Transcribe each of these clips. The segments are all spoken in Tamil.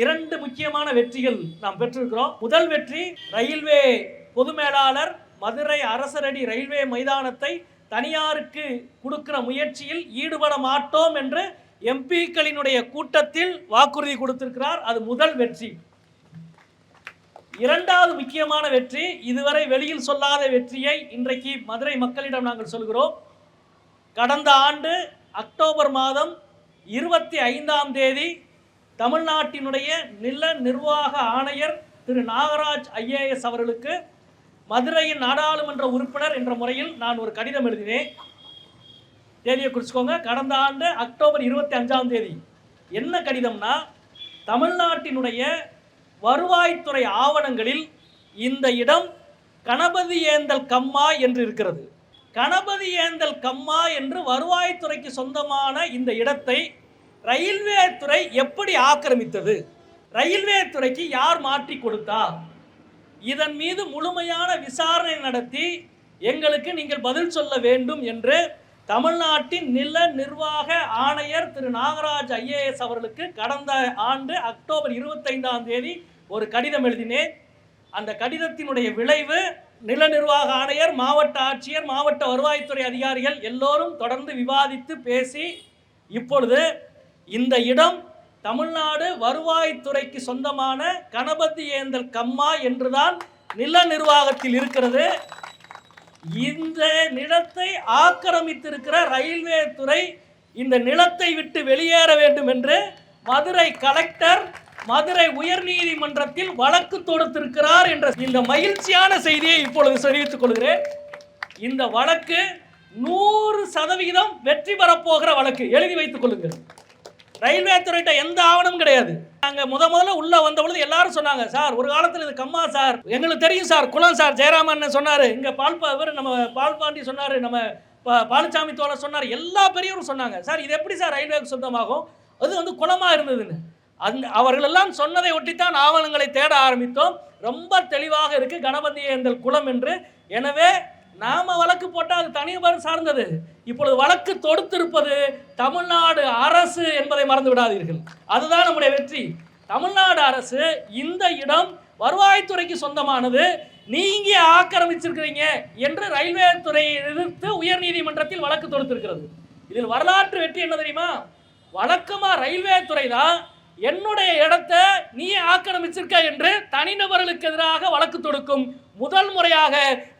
இரண்டு முக்கியமான வெற்றிகள் நாம் பெற்றிருக்கிறோம். முதல் வெற்றி ரயில்வே பொது மேலாளர் மதுரை அரசரடி ரயில்வே மைதானத்தை தனியாருக்கு கொடுக்கிற முயற்சியில் ஈடுபட மாட்டோம் என்று எம்பிக்களினுடைய கூட்டத்தில் வாக்குறுதி கொடுத்திருக்கிறார். அது முதல் வெற்றி. இரண்டாவது முக்கியமான வெற்றி இதுவரை வெளியில் சொல்லாத வெற்றியை இன்றைக்கு மதுரை மக்களிடம் நாங்கள் சொல்கிறோம். கடந்த ஆண்டு அக்டோபர் மாதம் இருபத்தி ஐந்தாம் தேதி தமிழ்நாட்டினுடைய நில நிர்வாக ஆணையர் திரு நாகராஜ் ஐஏஎஸ் அவர்களுக்கு மதுரையின் நாடாளுமன்ற உறுப்பினர் என்ற முறையில் நான் ஒரு கடிதம் எழுதினேன். தேதியை குறிச்சுக்கோங்க. கடந்த ஆண்டு அக்டோபர் இருபத்தி அஞ்சாம் தேதி. என்ன கடிதம்னா தமிழ்நாட்டினுடைய வருவாய்த்துறை ஆவணங்களில் இந்த இடம் கணபதி ஏந்தல் கம்மா என்று இருக்கிறது. கணபதி ஏந்தல் கம்மா என்று வருவாய்த்துறைக்கு சொந்தமான இந்த இடத்தை ரயில்வே துறை எப்படி ஆக்கிரமித்தது? ரயில்வே துறைக்கு யார் மாற்றி கொடுத்தா? இதன் மீது முழுமையான விசாரணை நடத்தி எங்களுக்கு நீங்கள் பதில் சொல்ல வேண்டும் என்று தமிழ்நாட்டின் நில நிர்வாக ஆணையர் திரு நாகராஜ் ஐஏஎஸ் அவர்களுக்கு கடந்த ஆண்டு அக்டோபர் இருபத்தைந்தாம் தேதி ஒரு கடிதம் எழுதினேன். அந்த கடிதத்தினுடைய விளைவு நில நிர்வாக ஆணையர் மாவட்ட ஆட்சியர் மாவட்ட வருவாய்த்துறை அதிகாரிகள் எல்லோரும் தொடர்ந்து விவாதித்து பேசி இப்பொழுது இந்த இடம் தமிழ்நாடு வருவாய்த்துறைக்கு சொந்தமான கணபதி ஏந்தல் கம்மா என்றுதான் நில நிர்வாகத்தில் இருக்கிறது. இந்த நிலத்தை ஆக்கிரமித்திருக்கிற ரயில்வே துறை இந்த நிலத்தை விட்டு வெளியேற வேண்டும் என்று மதுரை கலெக்டர் மதுரை உயர்நீதிமன்றத்தில் வழக்கு தொடுத்திருக்கிறார் என்ற இந்த மகிழ்ச்சியான செய்தியை இப்பொழுது தெரிவித்துக் கொள்கிறேன். இந்த வழக்கு நூறு சதவிகிதம் வெற்றி பெறப்போகிற வழக்கு. எழுதி வைத்துக் கொள்ளுங்கள். ரயில்வே துறையிட்ட எந்த ஆவணமும் கிடையாது. நாங்க முத முதல்ல உள்ள வந்த பொழுது எல்லாரும் சொன்னாங்க சார் ஒரு காலத்துல இது கம்மா சார். எங்களுக்கு தெரியும் சார். குளம் சார். ஜெயராமன் சொன்னாரு. இங்க பால்பா இவர் நம்ம பால்பாண்டி சொன்னாரு நம்ம பா- தோழர் சொன்னார். எல்லா பெரியவரும் சொன்னாங்க சார் இது எப்படி சார் ரயில்வேக்கு சொந்தமாகும்? அது வந்து குளமா இருந்ததுன்னு. அந்த அவர்களெல்லாம் சொன்னதை ஒட்டித்தான் ஆவணங்களை தேட ஆரம்பித்தோம். ரொம்ப தெளிவாக இருக்குது கணபதி ஏந்தல் குளம் என்று. எனவே நாம வழக்கு போட்டால் அது தனிநபர் சார்ந்தது. இப்பொழுது வழக்கு தொடுத்திருப்பது தமிழ்நாடு அரசு என்பதை மறந்து விடாதீர்கள். அதுதான் நம்முடைய வெற்றி. தமிழ்நாடு அரசு இந்த இடம் வருவாய்த்துறைக்கு சொந்தமானது. நீங்க ஆக்கிரமிச்சிருக்கிறீங்க என்று ரயில்வே துறையை எதிர்த்து உயர்நீதிமன்றத்தில் வழக்கு தொடுத்திருக்கிறது. இதில் வரலாற்று வெற்றி என்ன தெரியுமா? வழக்கமா ரயில்வே துறை தான். என்னுடைய இடத்தை நீ ஆக்கிரமிச்சிருக்க என்று தனிநபர்களுக்கு எதிராக வழக்கு தொடுக்கும் முதல் முறையாக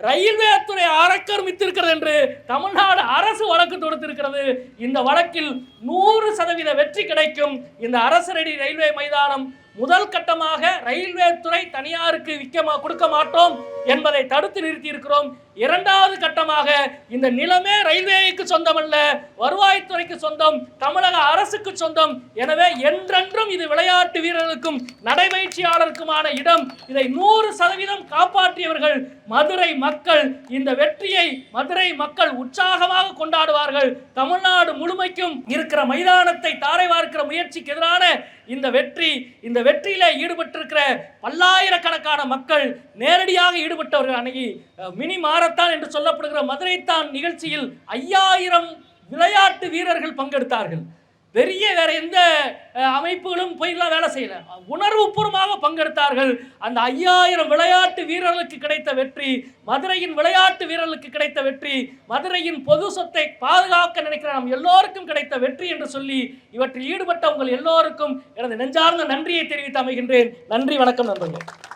ரயில்வே துறை ஆக்கிரமித்திருக்கிறது என்று தமிழ்நாடு அரசு வழக்கு தொடுத்திருக்கிறது. இந்த வழக்கில் நூறு சதவீத வெற்றி கிடைக்கும். இந்த அரசரடி ரயில்வே மைதானம் முதல் கட்டமாக ரயில்வே துறை தனியாருக்கு விற்க கொடுக்க மாட்டோம். என்பதை தடுத்து நிறுத்தி இருக்கிறோம் இரண்டாவது கட்டமாக இந்த நிலமே ரயில்வேக்கு சொந்தமல்ல வருவாய்த்துறைக்கு சொந்தம் தமிழக அரசுக்கு சொந்தம். எனவே என்றென்றும் இது விளையாட்டு வீரர்களுக்கும் நடைபயிற்சியாளருக்குமான இடம். இதை நூறு சதவீதம் காப்பாற்றியவர்கள் மதுரை மக்கள். இந்த வெற்றியை மதுரை மக்கள் உற்சாகமாக கொண்டாடுவார்கள். தமிழ்நாடு முழுமைக்கும் இருக்கிற மைதானத்தை தாரை வார்க்கிற முயற்சிக்கு எதிரான இந்த வெற்றி இந்த வெற்றியில ஈடுபட்டிருக்கிற பல்லாயிரக்கணக்கான மக்கள் நேரடியாக ஈடுபட்டவர்கள் அன்னைக்கு மினி மாரத்தான் என்று சொல்லப்படுகிற மதுரைத்தான் நிகழ்ச்சியில் ஐயாயிரம் விளையாட்டு வீரர்கள் பங்கெடுத்தார்கள். பெரிய வேற எந்த அமைப்புகளும் போயெல்லாம் வேலை செய்யல. உணர்வுபூர்வமாக பங்கெடுத்தார்கள். அந்த ஐயாயிரம் விளையாட்டு வீரர்களுக்கு கிடைத்த வெற்றி மதுரையின் விளையாட்டு வீரர்களுக்கு கிடைத்த வெற்றி மதுரையின் பொது சொத்தை பாதுகாக்க நினைக்கிற நம் எல்லோருக்கும் கிடைத்த வெற்றி என்று சொல்லி இவற்றில் ஈடுபட்ட உங்கள் எல்லோருக்கும் எனது நெஞ்சார்ந்த நன்றியை தெரிவித்து அமைகின்றேன். நன்றி வணக்கம் நண்பர்களே.